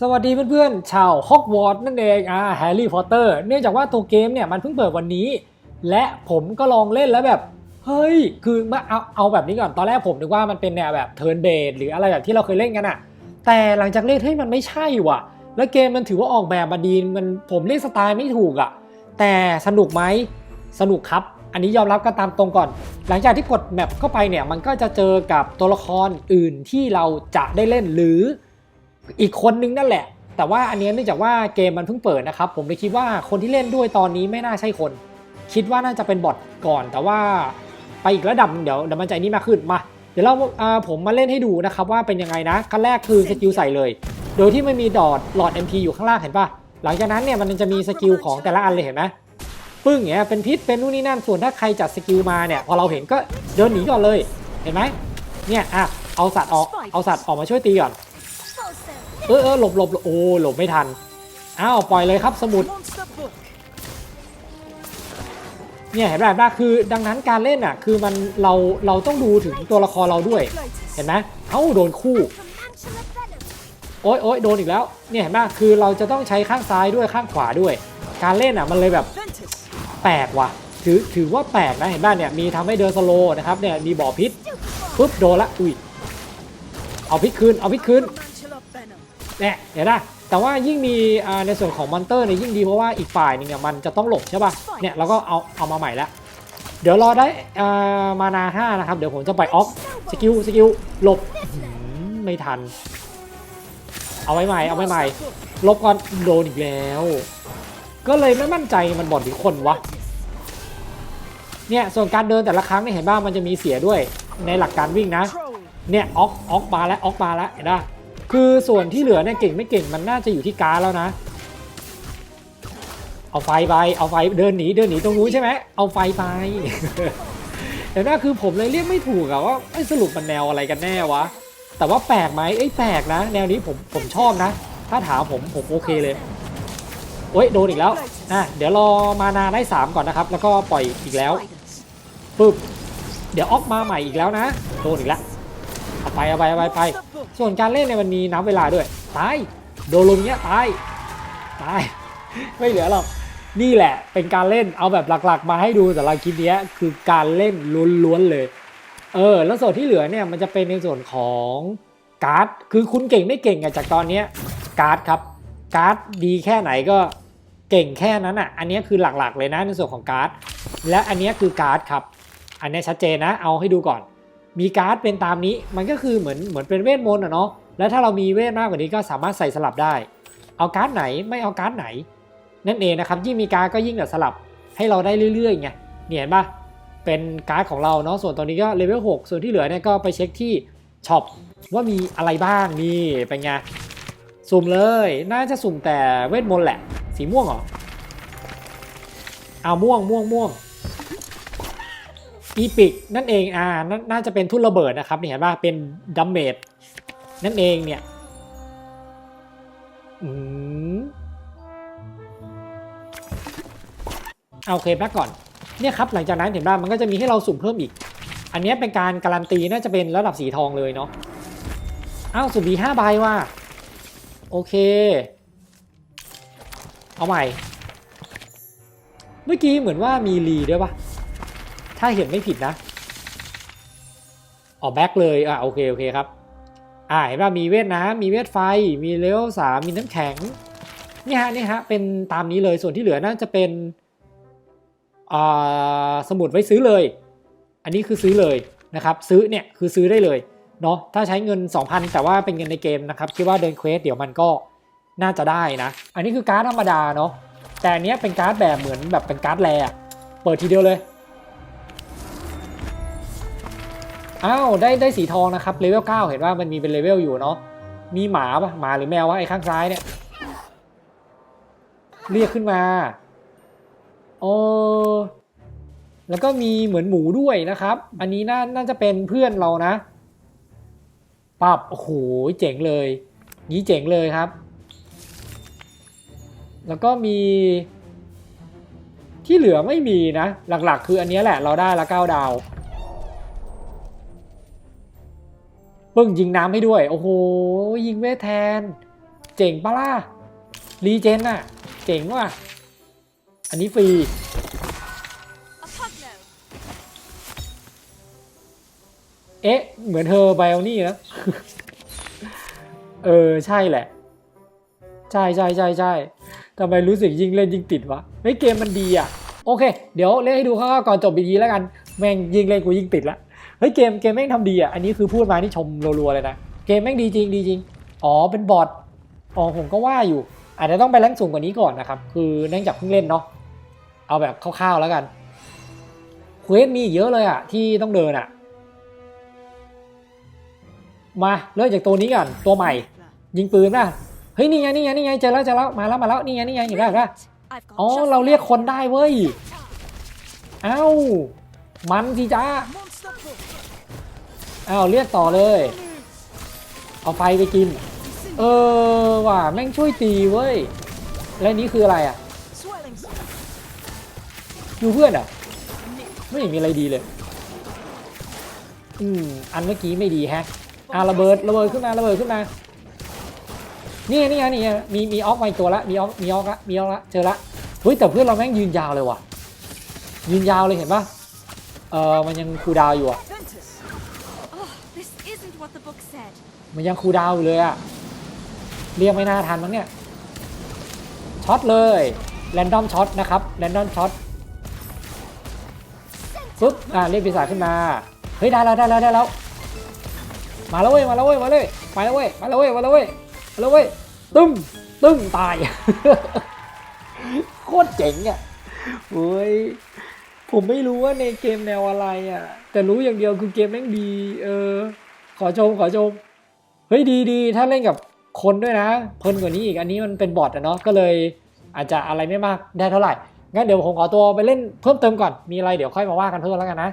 สวัสดีเพื่อนๆ ชาวฮอกวอตส์นั่นเองอ่าแฮร์รี่พอตเตอร์เนื่องจากว่าตัวเกมเนี่ยมันเพิ่งเปิดวันนี้ และผมก็ลองเล่นแล้วแบบ เฮ้ย คือมาเอาเอาแบบนี้ก่อน ตอนแรกผมนึกว่ามันเป็นแนวแบบเทิร์นเบสหรืออะไรแบบที่เราเคยเล่นกันอะแต่หลังจากเล่นเฮ้ยมันไม่ใช่ว่ะ แล้วเกมมันถือว่าออกแบบมาดีมันผมเล่นสไตล์ไม่ถูกอะแต่สนุกไหมสนุกครับ อันนี้ยอมรับกันตามตรงก่อน หลังจากที่กดแมปเข้าไปเนี่ยมันก็จะเจอกับตัวละครอื่นที่เราจะได้เล่นหรือ อีกคนนึงนั่นแหละ แต่ว่าอันเนี้ยเนื่องจากว่าเกมมันเพิ่งเปิดนะครับ ผมเลยคิดว่าคนที่เล่นด้วยตอนนี้ไม่น่าใช่คน คิดว่าน่าจะเป็นบอทก่อน แต่ว่าไปอีกระดับหนึ่งเดี๋ยวเดี๋ยวมันจะนี่มากขึ้นมา เดี๋ยวเราอ่าผมมาเล่นให้ดูนะครับว่าเป็นยังไงนะขั้นแรกคือสกิลใส่เลย โดยที่ไม่มีดอทหลอด MP อยู่ข้างล่างเห็นปะหลังจากนั้นเนี่ยมันจะมีสกิลของแต่ละอันเลยเห็นไหมปึ้งอย่างเงี้ยเป็นพิษเป็นนู่นนี่นั่นส่วนถ้าใครจัดสกิลมาเนี่ยพอเราเห็นก็เดินหนีก่อนเลยเห็นไหมเนี่ยอะเอาสัตว์ออกเอาสัตว์ออกมาช่วยตีก่อน เออเออหลบหลบโอ้หลบไม่ทันอ้าวปล่อยเลยครับสมุดเนี่ยเห็นไหมเห็นไหมคือดังนั้นการเล่นอะคือมันเราเราต้องดูถึงตัวละครเราด้วย เห็นไหมเอ้าโดนคู่โอ๊ยโอ๊ยโดนอีกแล้วเนี่ยเห็นไหมคือเราจะต้องใช้ข้างซ้ายด้วยข้างขวาด้วย การเล่นอะมันเลยแบบแปลกว่ะถือถือว่าแปลกนะเห็นไหมเนี่ยมีทำให้เดินสโลนะครับเนี่ยมีบ่อพิษปุ๊บโดนละอุ้ยเอาพิษคืนเอาพิษคืน เนี่ยเห็นปะแต่ว่ายิ่งมีอ่าในส่วนของมอนเตอร์เนี่ยยิ่งดีเพราะว่าอีกฝ่ายหนึงเนี่ยมันจะต้องหลบใช่ป่ะเนี่ยเราก็เอาเอามาใหม่ละเดี๋ยวรอได้อ่ามานาห้านะครับเดี๋ยวผมจะไปออฟสกิลสกิลหลบอื้อหือไม่ทัน เอาไว้ใหม่เอาไว้ใหม่ Monster book. ลบก่อนโดนอีกแล้ว ก็เลยไม่มั่นใจมันบอดหรือคนวะเนี่ยส่วนการเดินแต่ละครั้งเนี่ยเห็นบ้างมันจะมีเสียด้วยในหลักการวิ่งนะ Troll. เนี่ยออกออกมาแล้วออกมาแล้วเห็นปะ คือส่วนที่เหลือเนี่ยเก่งไม่เก่งมันน่าจะอยู่ที่การแล้วนะ เอาไฟไปเอาไฟเดินหนีเดินหนีตรงนู้นใช่ไหมเอาไฟไปแต่น่าคือผมเลยเรียกไม่ถูกอะว่าสรุปมันแนวอะไรกันแน่วะแต่ว่าแปลกไหมเอ้แปลกนะ แนวนี้ผมผมชอบนะ ถ้าถามผมผมโอเคเลยโอ้ยโดนอีกแล้วอะเดี๋ยวรอมานาได้สามก่อนนะครับ แล้วก็ปล่อยอีกแล้วปึ๊บเดี๋ยวออกมาใหม่อีกแล้วนะโดนอีกแล้ว เอาไปเอาไปเอาไปไป ส่วนการเล่นเนี่ยมันมีนับเวลาด้วย ตาย โดนลมเนี้ยตาย ตาย ไม่เหลือหรอก นี่แหละ เป็นการเล่นเอาแบบหลักๆ มาให้ดูแต่ละคลิปเนี้ยคือการเล่นล้วนๆเลย เออ แล้วส่วนที่เหลือเนี่ยมันจะเป็นในส่วนของการ์ด คือคุณเก่งไม่เก่งอะจากตอนเนี้ยการ์ดครับ การ์ดดีแค่ไหนก็เก่งแค่นั้นอะ อันเนี้ยคือหลักๆเลยนะในส่วนของการ์ด และอันเนี้ยคือการ์ดครับ อันนี้ชัดเจนนะ เอาให้ดูก่อน มีการ์ดเป็นตามนี้ มันก็คือเหมือนเหมือนเป็นเวทมนต์อะเนาะ แล้วถ้าเรามีเวทมากกว่านี้ก็สามารถใส่สลับได้ เอาการ์ดไหนไม่เอาการ์ดไหน นั่นเองนะครับ ยิ่งมีการ์ดก็ยิ่งแบบสลับให้เราได้เรื่อยๆไงเนี่ยเห็นปะเป็นการ์ดของเราเนาะ ส่วนตอนนี้ก็เลเวล6ส่วนที่เหลือเนี่ยก็ไปเช็คที่ช็อปว่ามีอะไรบ้างนี่เป็นไง สุ่มเลย น่าจะสุ่มแต่เวทมนต์แหละ สีม่วงเหรอ เอาม่วงม่วงม่วง อีพิกนั่นเองอ่าน,น่าจะเป็นทุ่นระเบิดนะครับนี่เห็นป่ะเป็นดัมเมจนั่นเองเนี่ยอืมเอาโอเคแบ็กก่อนเนี่ยครับหลังจากนั้นเห็นป่ะมันก็จะมีให้เราสุ่มเพิ่มอีก อันนี้เป็นการการันตีน่าจะเป็นระดับสีทองเลยเนาะอ้าวสุ่มบีห้าใบว่ะโอเค เอาใหม่ เมื่อกี้เหมือนว่ามีรีด้วยปะ ถ้าเห็นไม่ผิดนะออกแบ็กเลยอะโอเคโอเคครับอ่าเห็นว่ามีเวทน้ำมีเวทไฟ มีเลเวลสามมีน้ำแข็งนี่ฮะนี่ฮะเป็นตามนี้เลยส่วนที่เหลือน่าจะเป็นอ่าสมุดไว้ซื้อเลย อันนี้คือซื้อเลยนะครับซื้อเนี่ยคือซื้อได้เลยเนาะถ้าใช้เงิน 2,000 แต่ว่าเป็นเงินในเกมนะครับคิดว่าเดินเควสเดี๋ยวมันก็น่าจะได้นะ อันนี้คือการ์ดธรรมดาเนาะแต่อันนี้เป็นการ์ดแบบเหมือนแบบเป็นการ์ดแรอะเปิดทีเดียวเลย อ้าวได้ได้สีทองนะครับเลเวล9เห็นว่ามันมีเป็นเลเวลอยู่เนาะมีหมาปะหมาหรือแมววะไอ้ข้างซ้ายเนี่ย เรียกขึ้นมาโอ้แล้วก็มีเหมือนหมูด้วยนะครับ อันนี้น่าน่าจะเป็นเพื่อนเรานะปับโอ้โหเจ๋งเลยนี้เจ๋งเลยครับ แล้วก็มี ที่เหลือไม่มีนะ หลักๆ คืออันนี้แหละเราได้ละ9ดาว ปึ้งยิงน้ำให้ด้วย โอ้โห ยิงเวทแทน เจ๋งปะล่ะ รีเจนน่ะ เจ๋งว่ะ อันนี้ฟรี เอ๊ะ เหมือนเธอไบโอนี่นะ เออ ใช่แหละ ใช่ใช่ใช่ใช่ทำไมรู้สึกยิ่งเล่นยิ่งติดวะเฮ้ยเกมมันดีอะ โอเค เดี๋ยวเล่นให้ดูข้าวๆก่อนจบดีๆแล้วกัน แม่งยิ่งเล่นกูยิ่งติดละ เฮ้ยเกมเกมแม่งทำดีอะอันนี้คือพูดมานี่ชมรัวๆเลยนะเกมแม่งดีจริงดีจริงอ๋อเป็นบอทอ๋อผมก็ว่าอยู่ อาจจะต้องไปแรงสูงกว่านี้ก่อนนะครับ คือเนื่องจากเพิ่งเล่นเนาะเอาแบบคร่าวๆแล้วกันเควสมีเยอะเลยอะที่ต้องเดินอะ มาเริ่มจากตัวนี้ก่อนตัวใหม่ ยิงปืนนะเฮ้ยนี่ไงนี่ไงนี่ไงเจอแล้วเจอแล้วมาแล้วมาแล้วนี่ไงนี่ไงเห็นแล้วเห็นแล้วอ๋อเราเรียกคนได้เว้ยเอ้ามันสิจ้า อ้าเรียกต่อเลย เอาไฟไปกิน เออว่ะแม่งช่วยตีเว้ย และนี่คืออะไรอะอยู่เพื่อนอะ ไม่มีอะไรดีเลย อืม อันเมื่อกี้ไม่ดีแฮะอะระเบิดระเบิดขึ้นมาระเบิดขึ้นมา นี่นี่ไงนี่ไงมีมีออกมาอีกตัวละมีออกมีออกละมีออกละเจอละเฮ้ยแต่เพื่อนเราแม่งยืนยาวเลยว่ะ ยืนยาวเลยเห็นปะเออมันยังคูดาวอยู่อะ มันยังคูลดาวน์อยู่เลยอะเรียกไม่น่าทันมั้งเนี่ยช็อตเลยแรนดอมช็อตนะครับแรนดอมช็อตปุ๊บอ่าเรียกปีศาจขึ้นมาเฮ้ยได้แล้วได้แล้วได้แล้วมาแล้วเว้ยมาแล้วเว้ยมาเลยมาแล้วเว้ยมาแล้วเว้ยมาแล้วเว้ยมาแล้วเว้ยตึ้มตึ้มตายโคตรเจ๋งอะเฮ้ยผมไม่รู้ว่าในเกมแนวอะไรอะ แต่รู้อย่างเดียวคือเกมแม่งดี เออ ขอชมขอชมเฮ้ยดีดีถ้าเล่นกับคนด้วยนะเพลินกว่านี้อีกอันนี้มันเป็นบอทอะเนาะก็เลยอาจจะอะไรไม่มากได้เท่าไหร่งั้นเดี๋ยวผมขอตัวไปเล่นเพิ่มเติมก่อนมีอะไรเดี๋ยวค่อยมาว่ากันเพิ่มแล้วกันนะ